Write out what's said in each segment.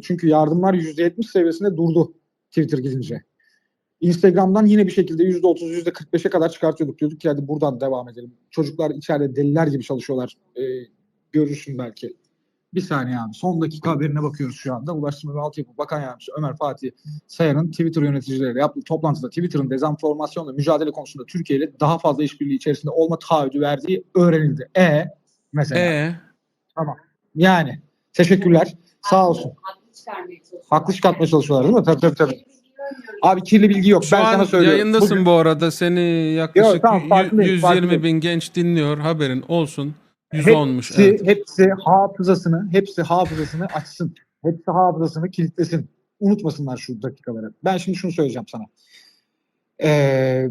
Çünkü yardımlar %70 seviyesinde durdu Twitter gidince. Instagram'dan yine bir şekilde %30, %45'e kadar çıkartıyorduk. Diyorduk ki hadi buradan devam edelim. Çocuklar içeride deliler gibi çalışıyorlar. Ee, görürsün belki. Bir saniye abi. Son dakika haberine bakıyoruz şu anda. Ulaştırma ve Altyapı Bakan Yardımcısı Ömer Fatih Sayan'ın Twitter yöneticileriyle yaptığı toplantıda Twitter'ın dezenformasyonla mücadele konusunda Türkiye ile daha fazla işbirliği içerisinde olma taahhüdü verdiği öğrenildi. E mesela. E Yani teşekkürler. Sağ olsun. Çıkarmaya çalışıyorlar. Haklı çıkartmaya çalışıyorlar değil mi? Tabii tabii tabii. Abi kirli bilgi yok. şu ben an sana söylüyorum. yayındasın Bugün- bu arada. Seni yaklaşık Yok, tamam, farkındayım, 120 farkındayım. bin genç dinliyor. Haberin olsun. 110'muş. Hepsi, Evet. hepsi hafızasını, hepsi hafızasını açsın. Hepsi hafızasını kilitlesin. Unutmasınlar şu dakikaları. Ben şimdi şunu söyleyeceğim sana. Ee,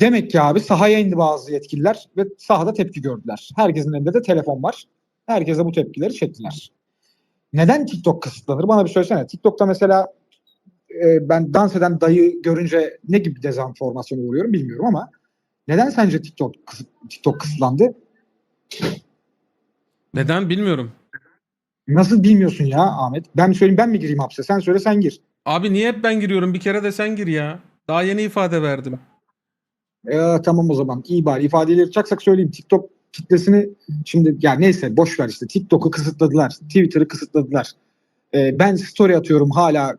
demek ki abi sahaya indi bazı yetkililer ve sahada tepki gördüler. Herkesin elinde de telefon var. Herkese bu tepkileri çektiler. Neden TikTok kısıtlanır? Bana bir söylesene. TikTok'ta mesela e, ben dans eden dayı görünce ne gibi dezenformasyona uğruyorum bilmiyorum ama neden sence TikTok kısıt, TikTok kısıtlandı? Neden bilmiyorum. Nasıl bilmiyorsun ya Ahmet? Ben mi söyleyeyim ben mi gireyim hapse? Sen söyle sen gir. Abi niye hep ben giriyorum? Bir kere de sen gir ya. Daha yeni ifade verdim. Ee, tamam o zaman. İyi bari. İfadeleri yapacaksak söyleyeyim. TikTok kitlesini şimdi ya neyse boş ver işte. TikTok'u kısıtladılar. Twitter'ı kısıtladılar. Ee, ben story atıyorum hala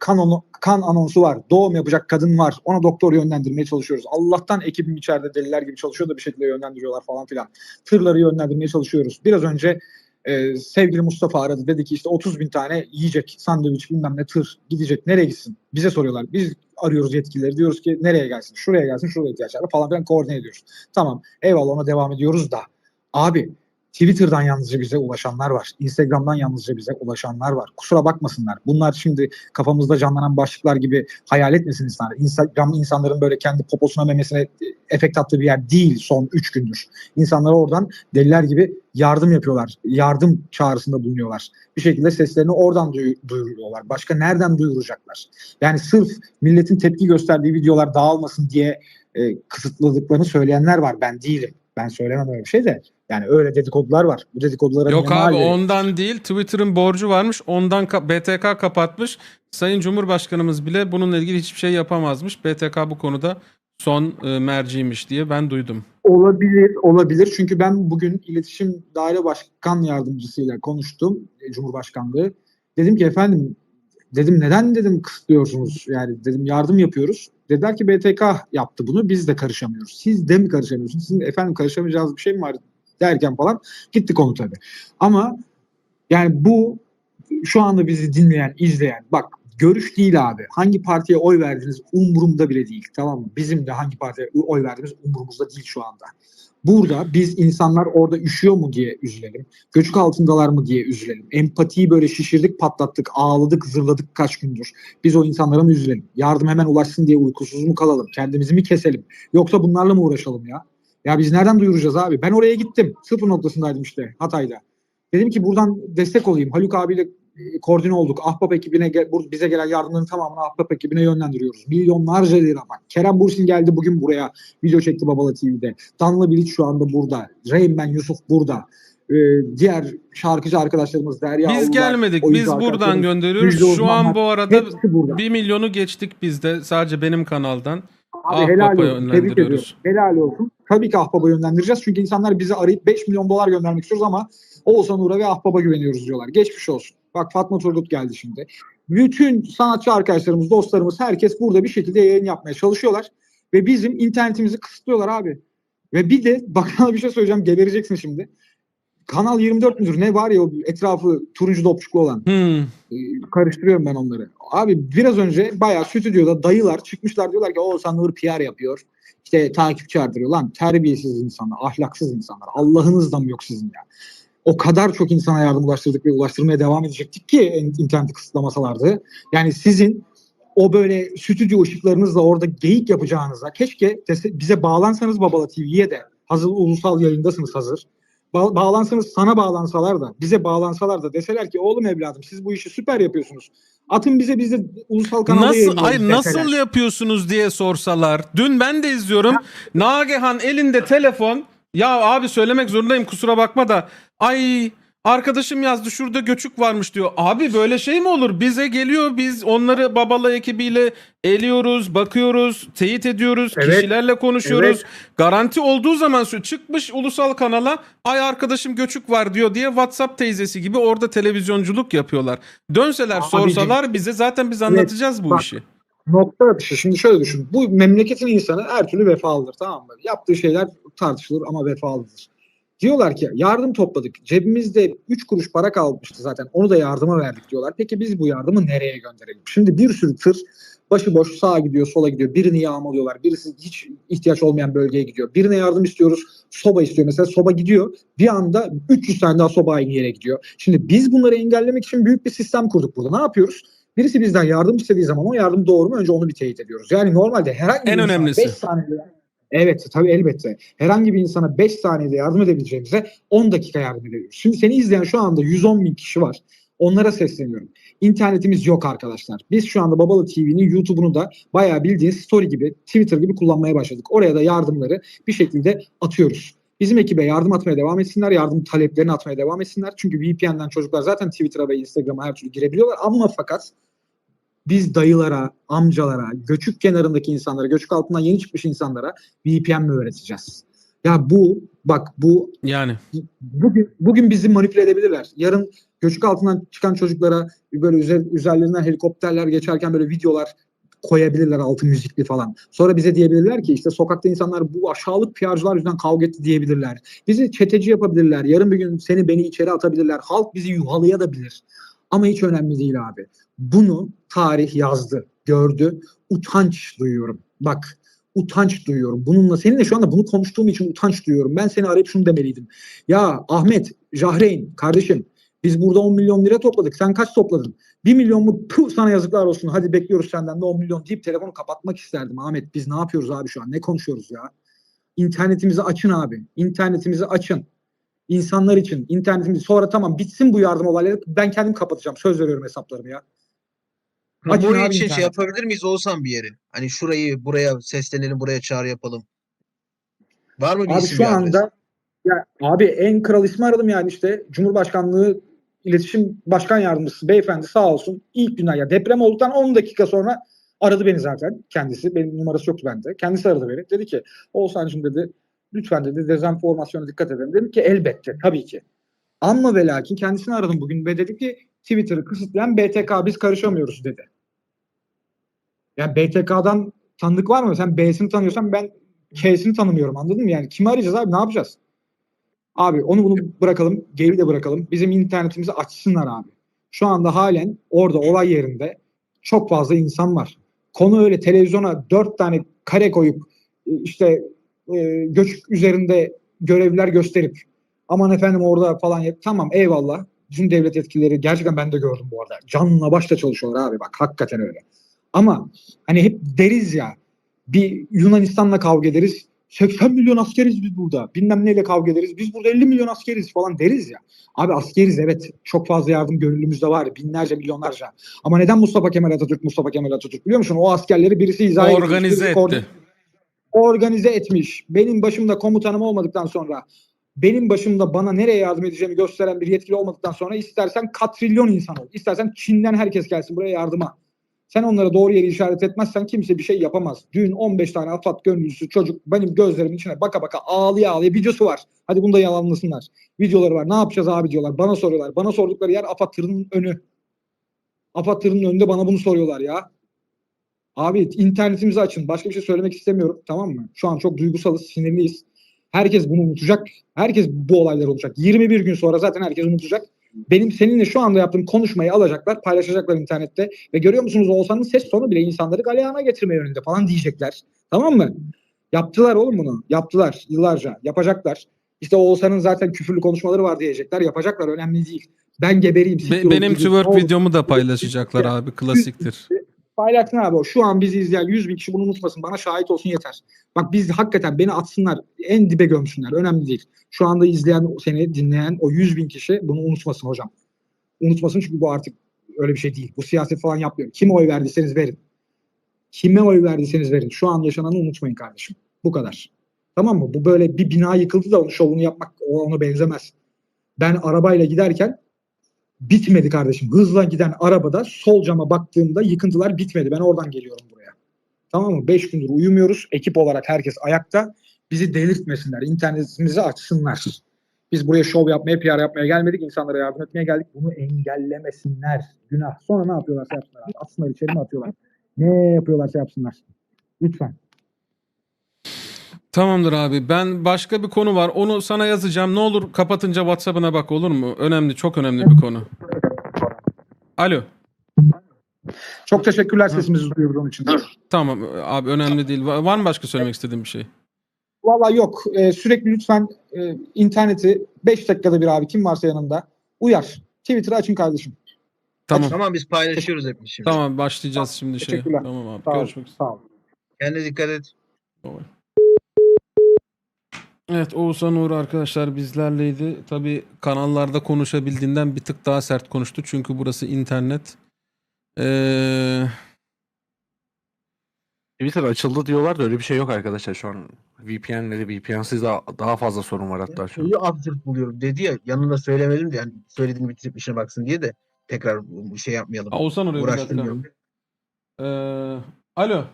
kan, onu- kan anonsu var. Doğum yapacak kadın var. Ona doktor yönlendirmeye çalışıyoruz. Allah'tan ekibim içeride deliler gibi çalışıyor da bir şekilde yönlendiriyorlar falan filan. Tırları yönlendirmeye çalışıyoruz. Biraz önce e, sevgili Mustafa aradı. Dedi ki işte 30 bin tane yiyecek, sandviç bilmem ne tır gidecek. Nereye gitsin? Bize soruyorlar. Biz arıyoruz yetkilileri. Diyoruz ki nereye gelsin? Şuraya gelsin, şuraya ihtiyaçlar var falan filan koordine ediyoruz. Tamam eyvallah ona devam ediyoruz da. Abi Twitter'dan yalnızca bize ulaşanlar var. Instagram'dan yalnızca bize ulaşanlar var. Kusura bakmasınlar. Bunlar şimdi kafamızda canlanan başlıklar gibi hayal etmesin insanlar. Instagram insanların böyle kendi poposuna memesine e, efekt attığı bir yer değil son 3 gündür. İnsanlara oradan deliler gibi yardım yapıyorlar. Yardım çağrısında bulunuyorlar. Bir şekilde seslerini oradan duyu- duyuruyorlar. Başka nereden duyuracaklar? Yani sırf milletin tepki gösterdiği videolar dağılmasın diye e, kısıtladıklarını söyleyenler var. Ben değilim. Ben söylemem öyle bir şey de. Yani öyle dedikodular var. Bu dedikodulara Yok abi verelim? ondan değil. Twitter'ın borcu varmış. Ondan ka- BTK kapatmış. Sayın Cumhurbaşkanımız bile bununla ilgili hiçbir şey yapamazmış. BTK bu konuda son e, merciymiş diye ben duydum. Olabilir, olabilir. Çünkü ben bugün iletişim daire başkan yardımcısıyla konuştum e, Cumhurbaşkanlığı. Dedim ki efendim dedim neden dedim kısıtlıyorsunuz? Yani dedim yardım yapıyoruz. Dediler ki BTK yaptı bunu biz de karışamıyoruz. Siz de mi karışamıyorsunuz? Sizin efendim karışamayacağınız bir şey mi var derken falan gitti konu tabii. Ama yani bu şu anda bizi dinleyen, izleyen bak görüş değil abi. Hangi partiye oy verdiniz umurumda bile değil. Tamam mı? Bizim de hangi partiye oy verdiğimiz umurumuzda değil şu anda. Burada biz insanlar orada üşüyor mu diye üzülelim. Göçük altındalar mı diye üzülelim. Empatiyi böyle şişirdik, patlattık, ağladık, zırladık kaç gündür. Biz o insanlara mı üzülelim? Yardım hemen ulaşsın diye uykusuz mu kalalım? Kendimizi mi keselim? Yoksa bunlarla mı uğraşalım ya? Ya biz nereden duyuracağız abi? Ben oraya gittim. Sıfır noktasındaydım işte Hatay'da. Dedim ki buradan destek olayım. Haluk abiyle e, koordine olduk. Ahbap ekibine bize gelen yardımların tamamını Ahbap ekibine yönlendiriyoruz. Milyonlarca lira bak. Kerem Bursin geldi bugün buraya. Video çekti Babala TV'de. Danla Bilic şu anda burada. Reynmen Yusuf burada. Ee, diğer şarkıcı arkadaşlarımız Derya Biz Uludağ, gelmedik. Biz buradan gönderiyoruz. Şu an bu arada Hepsi burada. 1 milyonu geçtik biz de. Sadece benim kanaldan. Abi Ah helal olsun. Tebrik ediyorum. Helal olsun. Tabii ki Ahbap'a yönlendireceğiz. Çünkü insanlar bizi arayıp 5 milyon dolar göndermek istiyoruz ama Oğuzhan Uğur'a ve Ahbap'a güveniyoruz diyorlar. Geçmiş olsun. Bak Fatma Turgut geldi şimdi. Bütün sanatçı arkadaşlarımız, dostlarımız, herkes burada bir şekilde yayın yapmaya çalışıyorlar. Ve bizim internetimizi kısıtlıyorlar abi. Ve bir de bak sana bir şey söyleyeceğim. Gebereceksin şimdi. Kanal 24 müdür ne var ya o etrafı turuncu dopçuklu olan. Hmm. E, karıştırıyorum ben onları. Abi biraz önce bayağı stüdyoda dayılar çıkmışlar diyorlar ki Oğuzhan Uğur PR yapıyor. İşte takipçi artırıyor. Lan terbiyesiz insanlar, ahlaksız insanlar. Allah'ınız da mı yok sizin ya? O kadar çok insana yardım ulaştırdık ve ulaştırmaya devam edecektik ki in- interneti kısıtlamasalardı. Yani sizin o böyle stüdyo ışıklarınızla orada geyik yapacağınıza keşke bize bağlansanız Babala TV'ye de hazır ulusal yayındasınız hazır. Ba- bağlansanız sana bağlansalar da bize bağlansalar da deseler ki oğlum evladım siz bu işi süper yapıyorsunuz. Atın bize biz de ulusal kanalda Nasıl ay deseler. nasıl yapıyorsunuz diye sorsalar. Dün ben de izliyorum. Nagihan elinde telefon. Ya abi söylemek zorundayım kusura bakma da. Ay Arkadaşım yazdı şurada göçük varmış diyor. Abi böyle şey mi olur? Bize geliyor biz onları Babala ekibiyle eliyoruz, bakıyoruz, teyit ediyoruz, Evet. kişilerle konuşuyoruz. Garanti olduğu zaman şu çıkmış ulusal kanala ay arkadaşım göçük var diyor diye WhatsApp teyzesi gibi orada televizyonculuk yapıyorlar. Dönseler Abicim. sorsalar bize zaten biz anlatacağız bu bak. işi. Nokta atışı. Şimdi şöyle düşün. Bu memleketin insanı her türlü vefalıdır tamam mı? Yaptığı şeyler tartışılır ama vefalıdır. Diyorlar ki yardım topladık. Cebimizde 3 kuruş para kalmıştı zaten. Onu da yardıma verdik diyorlar. Peki biz bu yardımı nereye gönderelim? Şimdi bir sürü tır başıboş sağa gidiyor, sola gidiyor. Birini yağmalıyorlar. Birisi hiç ihtiyaç olmayan bölgeye gidiyor. Birine yardım istiyoruz. Soba istiyor. Mesela soba gidiyor. Bir anda 300 tane daha soba aynı yere gidiyor. Şimdi biz bunları engellemek için büyük bir sistem kurduk burada. Ne yapıyoruz? Birisi bizden yardım istediği zaman o yardım doğru mu? Önce onu bir teyit ediyoruz. Yani normalde herhangi En bir önemlisi. 5 saniyede Evet tabii elbette. Herhangi bir insana 5 saniyede yardım edebileceğimize 10 dakika yardım edebiliyoruz. Şimdi seni izleyen şu anda 110 bin kişi var. Onlara sesleniyorum. İnternetimiz yok arkadaşlar. Biz şu anda Babalı TV'nin YouTube'unu da bayağı bildiğiniz story gibi, Twitter gibi kullanmaya başladık. Oraya da yardımları bir şekilde atıyoruz. Bizim ekibe yardım atmaya devam etsinler. Yardım taleplerini atmaya devam etsinler. Çünkü VPN'den çocuklar zaten Twitter'a ve Instagram'a her türlü girebiliyorlar. Ama fakat biz dayılara, amcalara, göçük kenarındaki insanlara, göçük altından yeni çıkmış insanlara VPN mi öğreteceğiz? Ya bu bak bu Yani bugün bugün bizi manipüle edebilirler. Yarın göçük altından çıkan çocuklara böyle üzer, üzerlerinden helikopterler geçerken böyle videolar koyabilirler altı müzikli falan. Sonra bize diyebilirler ki işte sokakta insanlar bu aşağılık PR'cılar yüzünden kavga etti diyebilirler. Bizi çeteci yapabilirler. Yarın bir gün seni beni içeri atabilirler. Halk bizi yuhalayabilir. Ama hiç önemli değil abi. Bunu tarih yazdı, gördü. Utanç duyuyorum. Bak utanç duyuyorum. Bununla seninle şu anda bunu konuştuğum için utanç duyuyorum. Ben seni arayıp şunu demeliydim. Ya Ahmet, Jahreyn kardeşim biz burada 10 milyon lira topladık. Sen kaç topladın? 1 milyon mu? Puh, sana yazıklar olsun. Hadi bekliyoruz senden de 10 milyon deyip telefonu kapatmak isterdim. Ahmet biz ne yapıyoruz abi şu an? Ne konuşuyoruz ya? İnternetimizi açın abi. İnternetimizi açın. İnsanlar için internetimizi sonra tamam bitsin bu yardım olayları. Ben kendim kapatacağım. Söz veriyorum hesaplarımı ya. Abi için şey internet. yapabilir miyiz Oğuzhan bir yeri? Hani şurayı buraya seslenelim, buraya çağrı yapalım. Var mı bir Abi isim şu adres? anda ya abi en kral ismi aradım yani işte Cumhurbaşkanlığı İletişim Başkan Yardımcısı beyefendi sağ olsun ilk günden ya deprem olduktan 10 dakika sonra aradı beni zaten kendisi. Benim numarası yoktu bende. Kendisi aradı beni. Dedi ki Oğuzhan'cığım dedi lütfen dedi dezenformasyona dikkat edelim. Dedim ki elbette tabii ki. Ama ve lakin kendisini aradım bugün ve dedi ki Twitter'ı kısıtlayan BTK biz karışamıyoruz dedi. Yani BTK'dan tanıdık var mı? Sen B'sini tanıyorsan ben K'sini tanımıyorum anladın mı? Yani kimi arayacağız abi ne yapacağız? Abi onu bunu bırakalım. Geri de bırakalım. Bizim internetimizi açsınlar abi. Şu anda halen orada olay yerinde çok fazla insan var. Konu öyle televizyona dört tane kare koyup işte e, göç üzerinde görevler gösterip aman efendim orada falan yap. Tamam eyvallah. Bizim devlet yetkilileri gerçekten ben de gördüm bu arada. Canla başla çalışıyorlar abi bak hakikaten öyle. Ama hani hep deriz ya bir Yunanistan'la kavga ederiz. 80 milyon askeriz biz burada. Bilmem neyle kavga ederiz. Biz burada 50 milyon askeriz falan deriz ya. Abi askeriz evet. Çok fazla yardım gönüllümüzde var. Binlerce milyonlarca. Ama neden Mustafa Kemal Atatürk Mustafa Kemal Atatürk biliyor musun? O askerleri birisi izah etmiş, organize koordine- etti. Organize etmiş. Benim başımda komutanım olmadıktan sonra benim başımda bana nereye yardım edeceğimi gösteren bir yetkili olmadıktan sonra istersen katrilyon insan ol. İstersen Çin'den herkes gelsin buraya yardıma. Sen onlara doğru yeri işaret etmezsen kimse bir şey yapamaz. Dün 15 tane AFAD gönüllüsü çocuk benim gözlerimin içine baka baka ağlıya ağlıya videosu var. Hadi bunu da yalanlasınlar. Videoları var. Ne yapacağız abi diyorlar. Bana soruyorlar. Bana sordukları yer AFAD tırının önü. AFAD tırının önünde bana bunu soruyorlar ya. Abi internetimizi açın. Başka bir şey söylemek istemiyorum. Tamam mı? Şu an çok duygusalız, sinirliyiz. Herkes bunu unutacak. Herkes bu olayları olacak. 21 gün sonra zaten herkes unutacak. Benim seninle şu anda yaptığım konuşmayı alacaklar, paylaşacaklar internette. Ve görüyor musunuz Oğuzhan'ın ses tonu bile insanları galeyana getirme yönünde falan diyecekler. Tamam mı? Yaptılar oğlum bunu. Yaptılar yıllarca. Yapacaklar. İşte Oğuzhan'ın zaten küfürlü konuşmaları var diyecekler. Yapacaklar. Önemli değil. Ben gebereyim. Be- benim twerk videomu da paylaşacaklar abi. Klasiktir. Paylaşsın abi o. Şu an bizi izleyen 100 bin kişi bunu unutmasın. Bana şahit olsun yeter. Bak biz hakikaten beni atsınlar. En dibe gömsünler. Önemli değil. Şu anda izleyen, seni dinleyen o 100 bin kişi bunu unutmasın hocam. Unutmasın çünkü bu artık öyle bir şey değil. Bu siyaset falan yapmıyor. Kime oy verdiyseniz verin. Kime oy verdiyseniz verin. Şu an yaşananı unutmayın kardeşim. Bu kadar. Tamam mı? Bu böyle bir bina yıkıldı da onun şovunu yapmak ona benzemez. Ben arabayla giderken bitmedi kardeşim. Hızla giden arabada sol cama baktığımda yıkıntılar bitmedi. Ben oradan geliyorum buraya. Tamam mı? 5 gündür uyumuyoruz. Ekip olarak herkes ayakta. Bizi delirtmesinler. İnternetimizi açsınlar. Biz buraya şov yapmaya, PR yapmaya gelmedik. İnsanlara yardım etmeye geldik. Bunu engellemesinler. Günah. Sonra ne yapıyorlarsa yapsınlar. Atsınlar içeri mi atıyorlar? Ne yapıyorlarsa yapsınlar. Lütfen. Tamamdır abi. Ben başka bir konu var. Onu sana yazacağım. Ne olur kapatınca WhatsApp'ına bak olur mu? Önemli, çok önemli bir konu. Alo. Çok teşekkürler sesimizi duyurduğun için. Tamam abi önemli değil. Va- Var mı başka söylemek istediğin bir şey? Valla yok. Ee, sürekli lütfen e, interneti 5 dakikada bir abi kim varsa yanında uyar. Twitter'ı açın kardeşim. Tamam. Tamam biz paylaşıyoruz hep şimdi. Tamam başlayacağız şimdi şey. Teşekkürler. Tamam abi. Sağ ol. Görüşmek üzere. Sağ ol. Kendine dikkat et. Evet Oğuzhan Uğur arkadaşlar bizlerleydi. Tabi kanallarda konuşabildiğinden bir tık daha sert konuştu. Çünkü burası internet. Ee, Twitter açıldı diyorlar da öyle bir şey yok arkadaşlar şu an. VPN'leri VPN'siz daha, daha fazla sorun var hatta şu an. Şeyi absürt buluyorum dedi ya yanında söylemedim de yani söylediğini bitirip işine baksın diye de tekrar bu şey yapmayalım. Oğuzhan oraya. Uğraştırmayalım. Ee, alo.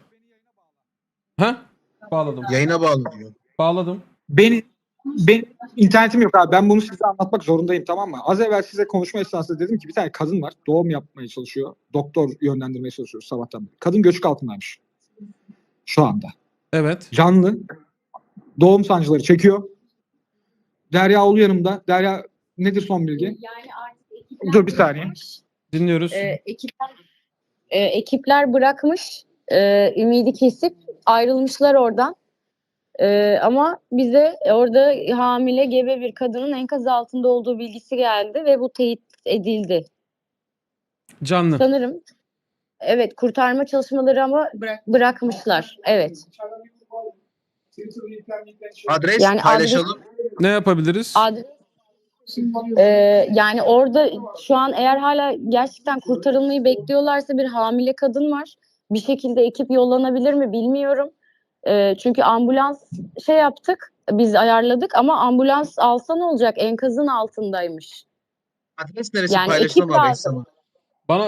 Ha? Bağladım. Yayına bağlı diyor. Bağladım. Beni ben internetim yok abi. Ben bunu size anlatmak zorundayım tamam mı? Az evvel size konuşma esnasında dedim ki bir tane kadın var. Doğum yapmaya çalışıyor. Doktor yönlendirmeye çalışıyor sabahtan beri. Kadın göçük altındaymış. Şu anda. Evet. Canlı. Doğum sancıları çekiyor. Derya Ulu yanımda. Derya nedir son bilgi? Yani artık ekipler Dur bir saniye. Dinliyoruz. e, ekipler, e, ekipler bırakmış, e, ümidi kesip ayrılmışlar oradan. E, ama bize orada hamile gebe bir kadının enkaz altında olduğu bilgisi geldi ve bu teyit edildi. Canlı. Sanırım evet kurtarma çalışmaları ama bırakmışlar. Evet. Adres Yani paylaşalım. Ne yapabiliriz? Adres Ee, yani orada şu an eğer hala gerçekten kurtarılmayı bekliyorlarsa bir hamile kadın var. Bir şekilde ekip yollanabilir mi bilmiyorum. Ee, çünkü ambulans şey yaptık, biz ayarladık ama ambulans alsa ne olacak? Enkazın altındaymış. Adres neresi Yani ekip lazım. sana. Bana